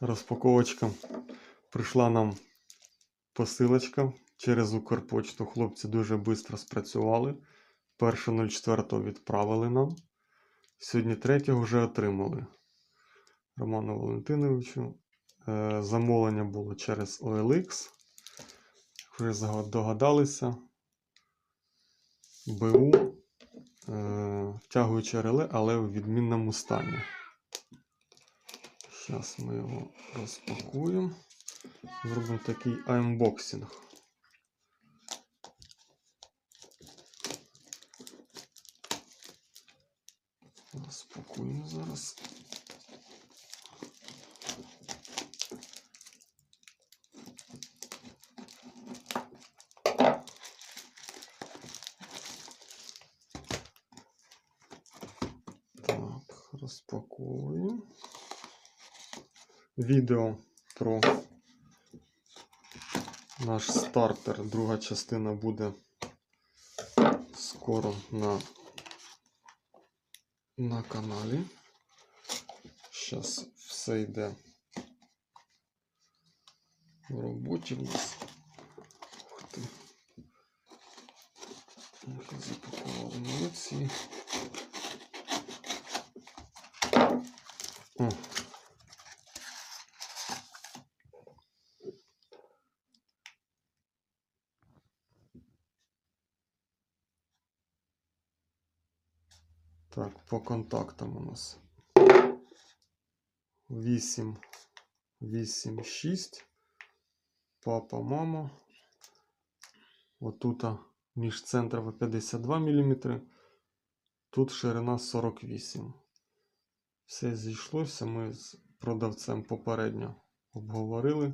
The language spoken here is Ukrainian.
Розпаковочка. Прийшла нам посилочка через Укрпочту. Хлопці дуже швидко спрацювали. 1.04 відправили нам. Сьогодні 3 вже отримали. Роману Валентиновичу. Е, Замовлення було через OLX. Зага- догадалися. БУ. Е, Втягуючи реле, але в відмінному стані. Зараз ми його розпакуємо. Зробимо такий анбоксинг. Розпакуємо зараз. Так, розпаковуємо. Відео про наш стартер. Друга частина буде скоро на, на каналі. Зараз все йде в роботі в нас. Ух ти. Запакували молодці. О. Так, по контактам у нас 8, 8, 6. Папа, мама. Отут між центрами 52 мм. Тут ширина 48. Все зійшлося. Ми з продавцем попередньо обговорили.